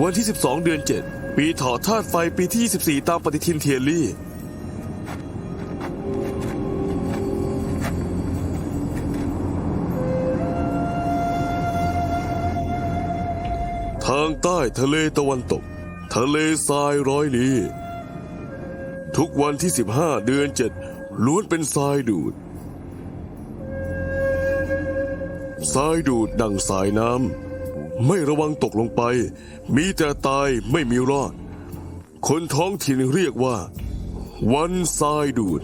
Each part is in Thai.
วันที่ 12 เดือน 7 ปีถาะธาตุไฟปีที่ 24 ตามปฏิทินเทียรี่ ทางใต้ทะเลตะวันตก ทะเลทรายร้อยลี ทุกวันที่ 15 เดือน 7 ล้วนเป็นทรายดูด ทรายดูดดังสายน้ำ ไม่ระวังตกลงไป มีแต่ตายไม่มีรอด คนท้องถิ่นเรียกว่า วันทรายดูด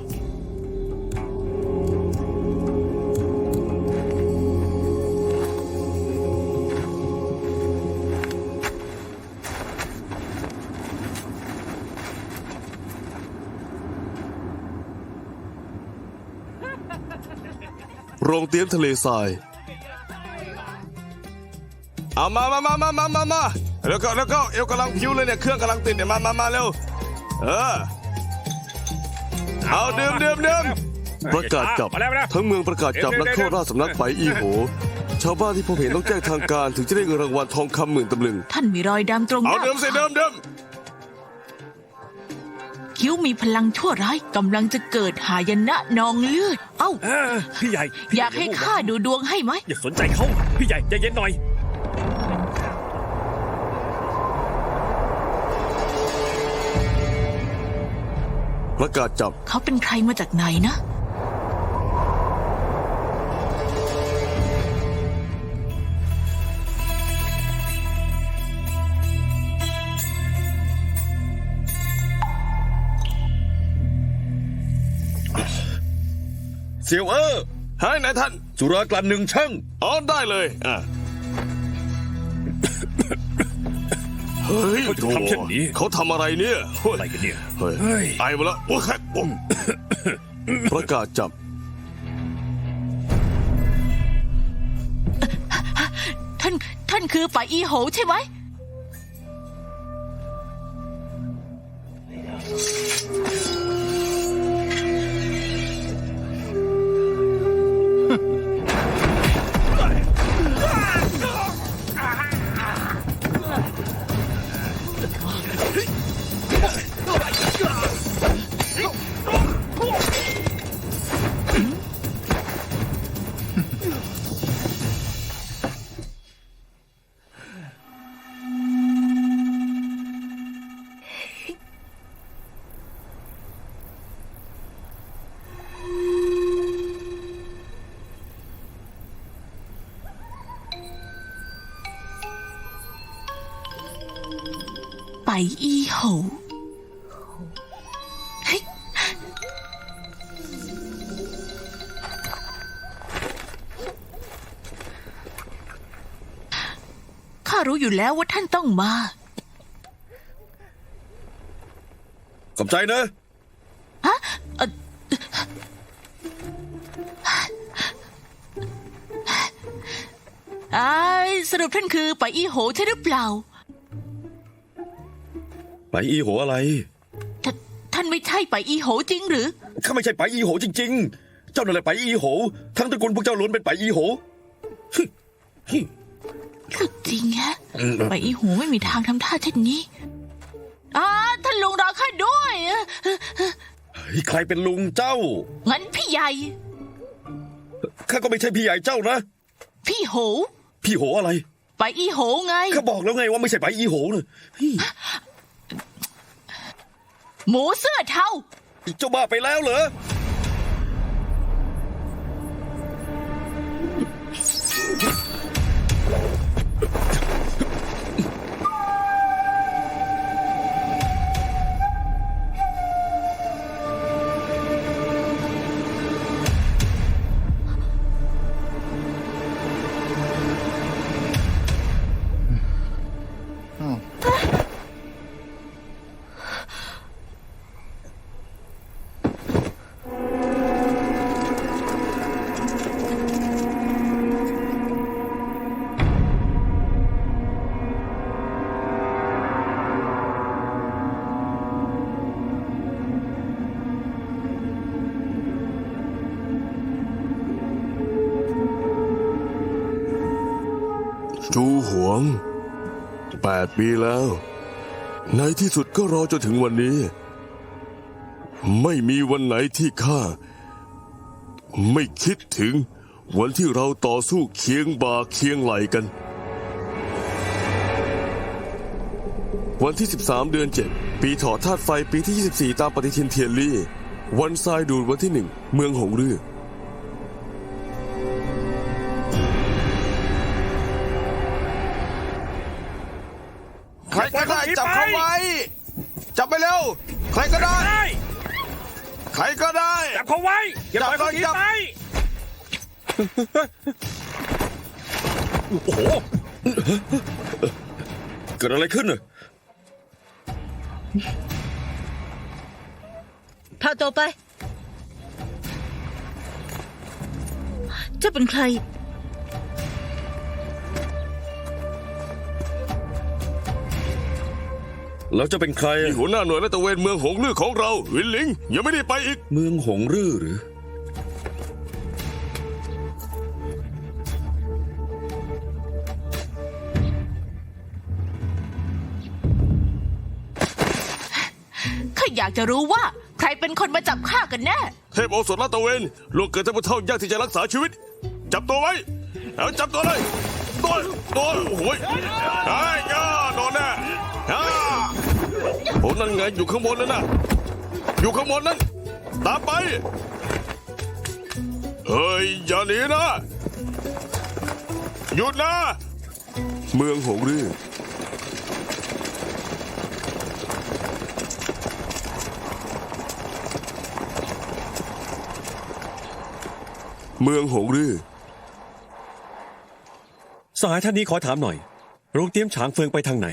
โรงเตรียมทะเลทราย เอามามามามามามามาแล้วก็แล้วก็เอวกำลังพิ้วเลยเนี่ยเครื่องกำลังติดเนี่ยมามามาเร็วเออเอาดื่มดื่มดื่มประกาศจับมาแล้วมาแล้วทั้งเมืองประกาศจับเดี๋นัยวกโทษราชสำนักไปอีโห ชาวบ้านที่พบเห็นต้องแจ้งทางการ ถึงจะได้เงินรางวัลทองคำหมื่นตำลึง ท่านมีรอยดำตรงหเอาน้าดื่มสิดื่มดื่มคิ้วมีพลังชั่วร้ายกำลังจะเกิดหายนะนองเลือด เอ้าเออพี่ใหญ่พี่อยากให้ข้าดูดวงให้ไหมอย่าสนใจเขาพี่ใหญ่ใจเย็นหน่อย ประกาศจับ เขาเป็นใครมาจากไหนนะเสียวเออเฮ้ยนายท่าน สุรากลั่นหนึ่งช่างอ๋อได้เลย อะ เฮ้ยเขาจะทำเช่นนี้เขาทำอะไรเนี่ยเฮ้ยอะไรกันเนี่ยเฮ้ยเฮ้ยไอ้มาแล้วโอ้ยแค่โอ้ยประกาศจับ ท่าน ท่านคือฝ่ายอีโหใช่ไหม ไปอีโหเฮ้ยข้ารู้อยู่แล้วว่าท่านต้องมา ขอบใจนะ ฮะเอ่ออ้ายสรุปท่านคือไปอีโหใช่หรือเปล่า ไปอีโหอะไรท่านท่านไม่ใช่ไปอีโหจริงหรือ ข้าไม่ใช่ไปอีโหจริง ๆ เจ้านั่นแหละไปอีโห ทั้งตระกูลพวกเจ้าล้วนเป็นไปอีโหก็จริงฮะไปอีโหไม่มีทางทำท่าเช่นนี้อ้าท่านลุงรอข้าด้วยเอ่อเฮ้ยใครเป็นลุงเจ้า งั้นพี่ใหญ่ ข้าก็ไม่ใช่พี่ใหญ่เจ้านะ พี่โห พี่โหอะไร ไปอีโหไง ข้าบอกแล้วไงว่าไม่ใช่ไปอีโหนะเฮ้ย หมูเสื้อเทาเจ้าบ้าไปแล้วเหรอ จูหวงแปดปีแล้ว ในที่สุดก็รอจนถึงวันนี้ ไม่มีวันไหนที่ข้า ไม่คิดถึงวันที่เราต่อสู้เคียงบ่าเคียงไหลกัน วันที่ 13 เดือน 7 ปีถอดธาตุไฟปีที่ 24 ตามปฏิทินเทียนลี่ วันทรายดูดวันที่หนึ่งเมืองหงรือ จับเขาไว้จับไปเร็ว ใครก็ได้ ได้ใครก็ได้ จับเขาไว้อย่าปล่อยเขาหนีจับ ไปโอ้โห เกิดอะไรขึ้นน่ะพาตัวไป เจ้าเป็นใคร แล้วจะเป็นใคร หัวหน้าหน่วยและตระเวนเมืองหงลือของเราวินหลิงยังไม่ได้ไปอีก เมืองหงรือหรือ ข้าอยากจะรู้ว่า ใครเป็นคนมาจับข้ากันแน่ เทพโอสถลาดตระเวนลวงเกิดท่านผู้เท่ายากที่จะรักษาชีวิต จับตัวไว้แล้วจับตัวเลยตัวตัวโอ้ยไอ้ย่าโดนแน่ฮ่า โอ้นั่นไงอยู่ข้างบนนั่นน่ะ อยู่ข้างบนนั่น ตามไป เฮ้ย อย่าหนีนะ หยุดนะ เมืองหงรือเมืองหงรือสหายท่านนี้ขอถามหน่อยโรงเตรียมฉางเฟืองไปทางไหน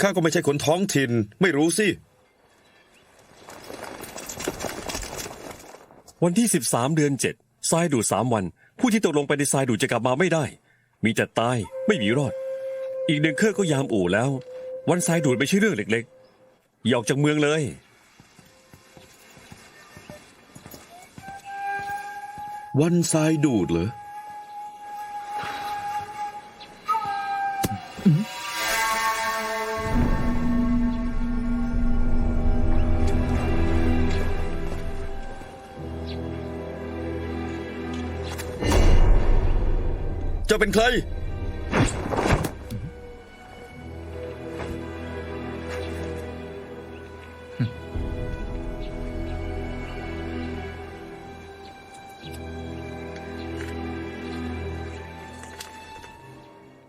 ข้าก็ไม่ใช่คนท้องถิ่น ไม่รู้สิ วันที่ 13 เดือน7ทรายดูดสามวัน ผู้ที่ตกลงไปในทรายดูดจะกลับมาไม่ได้ มีแต่ตายไม่มีรอด อีกหนึ่งเครื่องก็ยามอู่แล้ว วันทรายดูดไม่ใช่เรื่องเล็กๆอย่าออกจากเมืองเลยวันทรายดูดเหรอ ใคร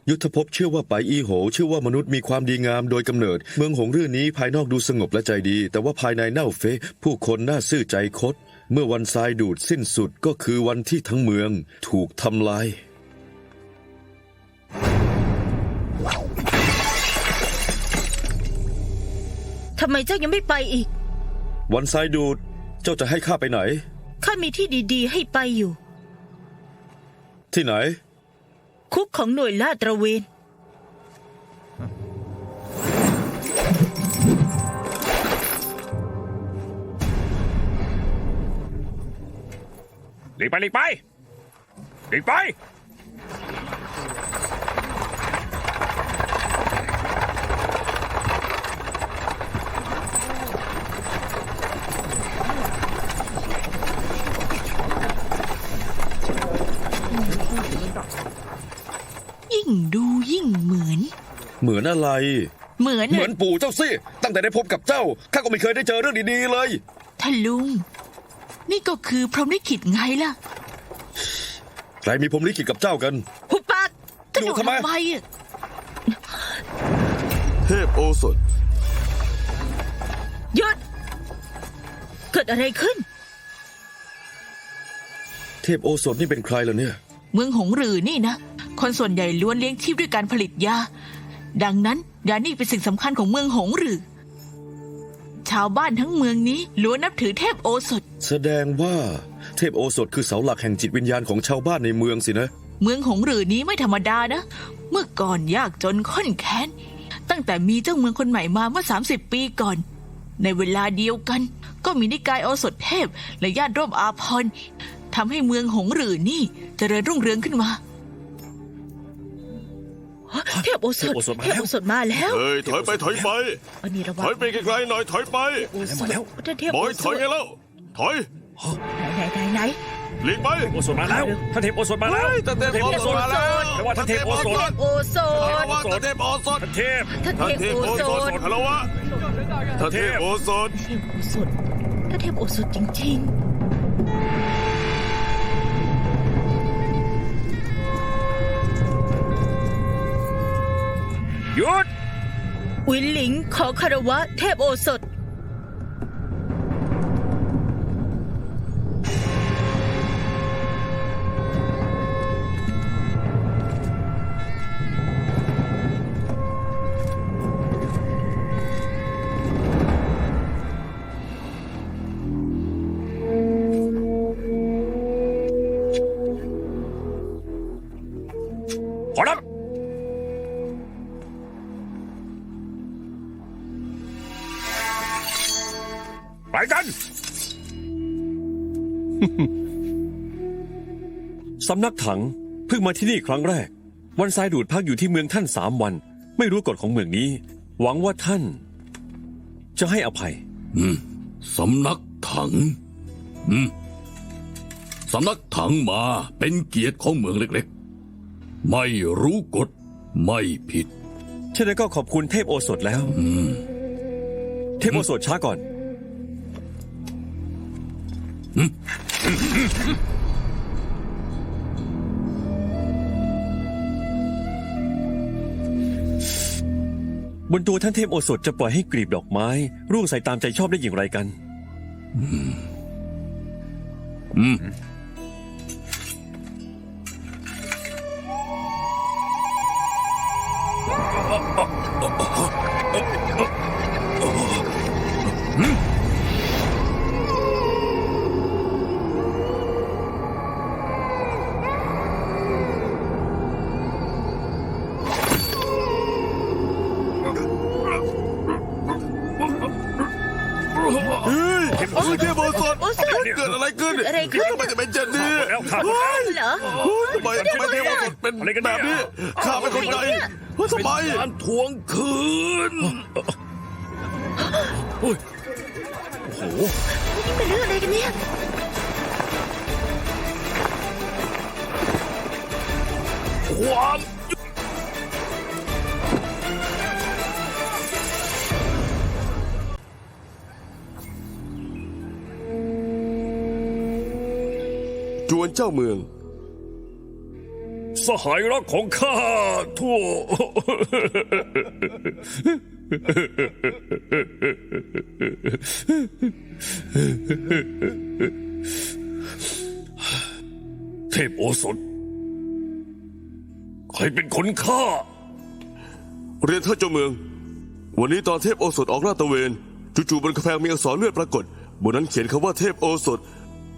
ยุทธภพเชื่อว่าไปอีโหเชื่อว่ามนุษย์มีความดีงามโดยกำเนิด เมืองหงรื่อนี้ภายนอกดูสงบและใจดี แต่ว่าภายในเน่าเฟะผู้คนน่าซื่อใจคด เมื่อวันทรายดูดสิ้นสุดก็คือวันที่ทั้งเมืองถูกทำลายำไมเจ้ายังไม่ไปอีก วันทรายดูดเจ้าจะให้ข้าไปไหน ข้ามีที่ดีๆ ให้ไปอยู่ ที่ไหน คุกของหน่วยลาดตระเวน หลีกไปหลีกไปหลีกไป ยิ่งดูยิ่งเหมือน เหมือนอะไร เหมือนเหมือนปู่เจ้าสิ ตั้งแต่ได้พบกับเจ้า ข้าก็ไม่เคยได้เจอเรื่องดีๆเลยท่านลุง นี่ก็คือพรหมลิขิตไงล่ะ ใครมีผมลิขิตกับเจ้ากัน หุบปากกระโดดูดทำไมลงไปอะเทพโอสถหยุดเกิดอะไรขึ้น เทพโอสถนี่เป็นใครล่ะเนี่ย เมืองหงรือนี่นะ คนส่วนใหญ่ล้วนเลี้ยงชีพด้วยการผลิตยา ดังนั้นยานี่เป็นสิ่งสำคัญของเมืองหงรือ ชาวบ้านทั้งเมืองนี้ล้วนนับถือเทพโอสถ แสดงว่าเทพโอสถคือเสาหลักแห่งจิตวิญญาณของชาวบ้านในเมืองสินะ เมืองหงรือนี้ไม่ธรรมดานะ เมื่อก่อนยากจนข้นแค้น ตั้งแต่มีเจ้าเมืองคนใหม่มาเมื่อ 30 ปีก่อน ในเวลาเดียวกัน ก็มีนิกายโอสถเทพและญาติร่วมอาพรณ์ทำให้เมืองหงรือนี่เจริญรุ่งเรืองขึ้นมา เทพโอสถเทพโอสถมาเทพแล้วโอสถมาแล้วเฮ้ยถอยไปถอยไปอันนี้ระวัถงอยไปไกลๆหน่อยถอยไปโอสถมาแล้วท่านเทพบโออยสถอยถไงแล้วถอยไหนไหนไหนหลีกไปโอสถมาแล้วท่านเทพโอสถมาแล้วท่านเทพโอสถมาแล้วแต่ว่าท่านเทพโอสถโอสถระวังท่านเทพโอสถท่านเทพท่านท่านเทเทพพโอโอสสถถฮัลโหลวะท่านเทพโอสถเทพโอสถท่านเทพโอสถจริง หยุดวินหลิงขอคารวะเทพโอสถำนักถังเพิ่งมาที่นี่ครั้งแรก วันทรายดูดพักอยู่ที่เมืองท่านสามวัน ไม่รู้กฎของเมืองนี้ หวังว่าท่าน จะให้อภัยสำนักถัง อืมสำนักถังมาเป็นเกียรติของเมืองเล็กๆ ไม่รู้กฎไม่ผิดเช่นนั้นก็ขอบคุณเทพโอสถแล้ว เทพโอสถช้าก่อน บนตัวท่านเทพโอสถจะปล่อยให้กลีบดอกไม้ ร่วงใส่ตามใจชอบได้อย่างไรกัน เฮ้ยเฮ้ยเทพโอสถโอสถเกิดอะไรขึ้นเกิดอะไรขึ้นทำไมจะเป็นเช่นนี้แล้วครับเฮ้ยเหรอทำไมทำไมเทพโอสถเป็นอะไรกันเนี่แบยบนี้ข้าไม่เข้าใจเฮ้ยทำไมการทวงคืนนี่เป็นเรื่องอะไรกันเนี่ยความ จวนเจ้าเมือง สหายรักของข้าทั่ว เทพโอสถ ใครเป็นคนฆ่า เรียนท่านเจ้าเมือง วันนี้ตอนเทพโอสถออกลาดตระเวน จู่ๆบนกำแพงมีอักษรเลือดปรากฏ บนนั้นเขียนคำว่าเทพโอสถ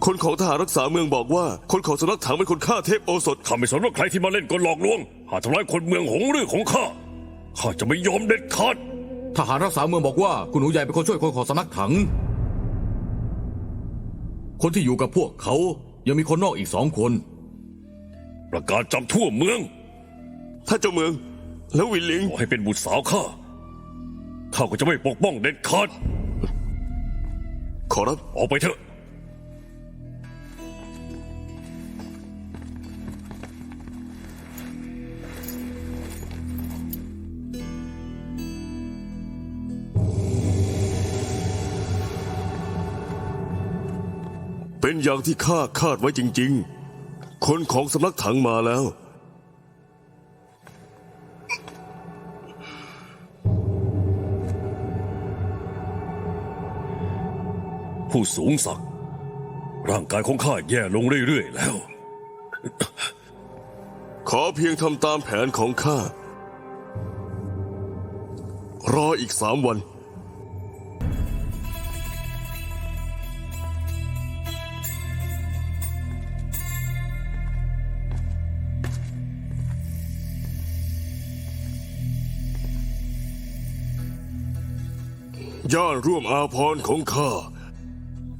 คนของทหารรักษาเมืองบอกว่า คนของสำนักถังเป็นคนฆ่าเทพโอสถข้าไม่สนว่าใครที่มาเล่นกลหลอกลวง หาทำร้ายคนเมืองหงรือของข้าข้าจะไม่ยอมเด็ดขาดทหารรักษาเมืองบอกว่าคุณหนูใหญ่เป็นคนช่วยคนของสำนักถัง คนที่อยู่กับพวกเขายังมีคนนอกอีกสองคน ประกาศจับทั่วเมืองท่านเจ้าเมือง แล้ววินหลิงขอให้เป็นบุตรสาวข้าข้าก็จะไม่ปกป้องเด็ดขาดขอรับออกไปเถอะ เป็นอย่างที่ข้าคาดไว้จริง ๆ คนของสำนักถังมาแล้ว ผู้สูงศักดิ์ร่างกายของข้าแย่ลงเรื่อย ๆ แล้ว ขอเพียงทำตามแผนของข้า รออีกสามวัน ย่านร่วมอาพรของข้า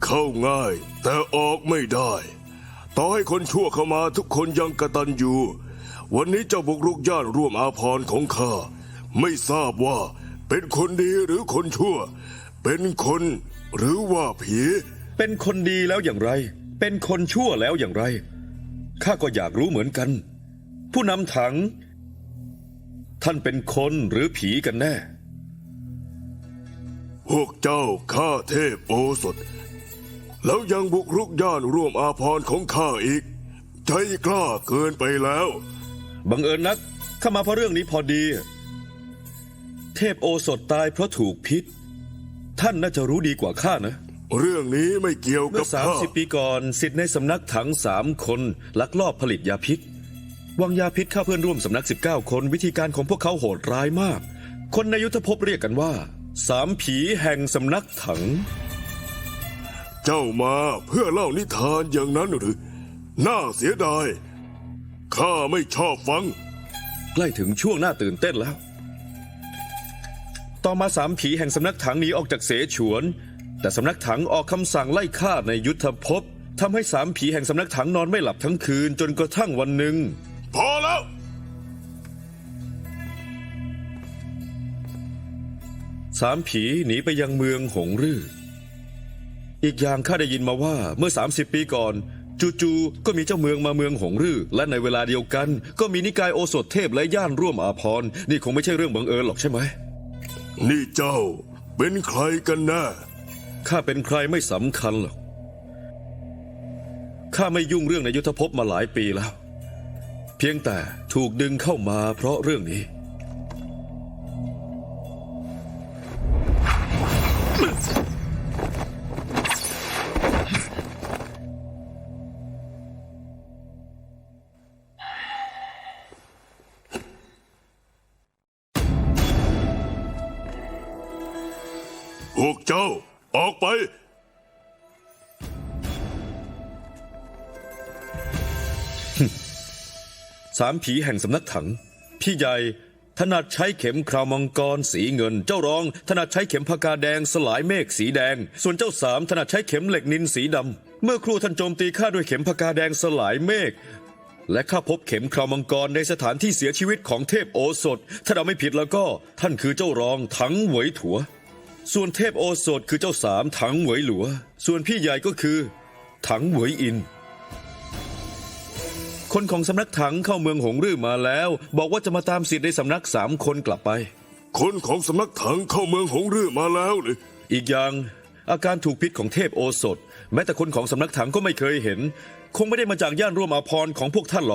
เข้าง่ายแต่ออกไม่ได้ ต่อให้คนชั่วเข้ามาทุกคนยังกระตันอยู่ วันนี้เจ้าบุกรุกย่านร่วมอาพรของข้า ไม่ทราบว่าเป็นคนดีหรือคนชั่ว เป็นคนหรือว่าผี เป็นคนดีแล้วอย่างไร เป็นคนชั่วแล้วอย่างไร ข้าก็อยากรู้เหมือนกัน ผู้นำถัง ท่านเป็นคนหรือผีกันแน่ พวกเจ้าข้าเทพโอสถ แล้วยังบุกรุกย่านร่วมอาพรณ์ของข้าอีก ใจกล้าเกินไปแล้ว บังเอิญนักข้ามาเพราะเรื่องนี้พอดี เทพโอสถตายเพราะถูกพิษ ท่านน่าจะรู้ดีกว่าข้านะ เรื่องนี้ไม่เกี่ยวเมื่กัอบสามข้าสิบปีก่อนสิทธิ์ในสำนักถังสามคนลักลอบผลิตยาพิษวางยาพิษฆ่าเพื่อนร่วมสำนัก 19 คนวิธีการของพวกเขาโหดร้ายมาก คนในยุทธภพเรียกกันว่า สามผีแห่งสำนักถัง เจ้ามาเพื่อเล่านิทานอย่างนั้นหรือ น่าเสียดาย ข้าไม่ชอบฟัง ใกล้ถึงช่วงน่าตื่นเต้นแล้ว ต่อมาสามผีแห่งสำนักถังหนีออกจากเสฉวน แต่สำนักถังออกคำสั่งไล่ฆ่าในยุทธภพทำให้สามผีแห่งสำนักถังนอนไม่หลับทั้งคืนจนกระทั่งวันหนึ่ง พอแล้ว สามผีหนีไปยังเมืองหงรืออีกอย่างข้าได้ยินมาว่าเมื่อ 30 ปีก่อน จู่ๆก็มีเจ้าเมืองมาเมืองหงรือและในเวลาเดียวกัน ก็มีนิกายโอสถเทพและย่านร่วมอาพรณ์นี่คงไม่ใช่เรื่องบังเอิญหรอกใช่ไหม นี่เจ้าเป็นใครกันแน่ข้าเป็นใครไม่สำคัญหรอกข้าไม่ยุ่งเรื่องในยุทธภพมาหลายปีแล้ว เพียงแต่ถูกดึงเข้ามาเพราะเรื่องนี้ เจ้า ออกไป สามผีแห่งสำนักถัง พี่ใหญ่ถนัดใช้เข็มคราวมังกรสีเงิน เจ้ารองถนัดใช้เข็มพากาแดงสลายเมฆสีแดง ส่วนเจ้าสามถนัดใช้เข็มเหล็กนินสีดำ เมื่อครูท่านโจมตีข้าด้วยเข็มพากาแดงสลายเมฆและข้าพบเข็มคราวมังกรในสถานที่เสียชีวิตของเทพโอสถ ถ้าเราไม่ผิดแล้วก็ ท่านคือเจ้ารองถังเหวยถัว ส่วนเทพโอสถคือเจ้าสามถังเหวยหลัว ส่วนพี่ใหญ่ก็คือ ถังเหวยอิน คนของสำนักถังเข้าเมืองหงรื่อมาแล้ว บอกว่าจะมาตามสิทธิ์ในสำนักสามคนกลับไป คนของสำนักถังเข้าเมืองหงรือมาแล้วหรืออีกอย่างอาการถูกพิษของเทพโอสถ แม้แต่คนของสำนักถังก็ไม่เคยเห็น คงไม่ได้มาจากย่านร่วมอาพรณ์ของพวกท่านหรอก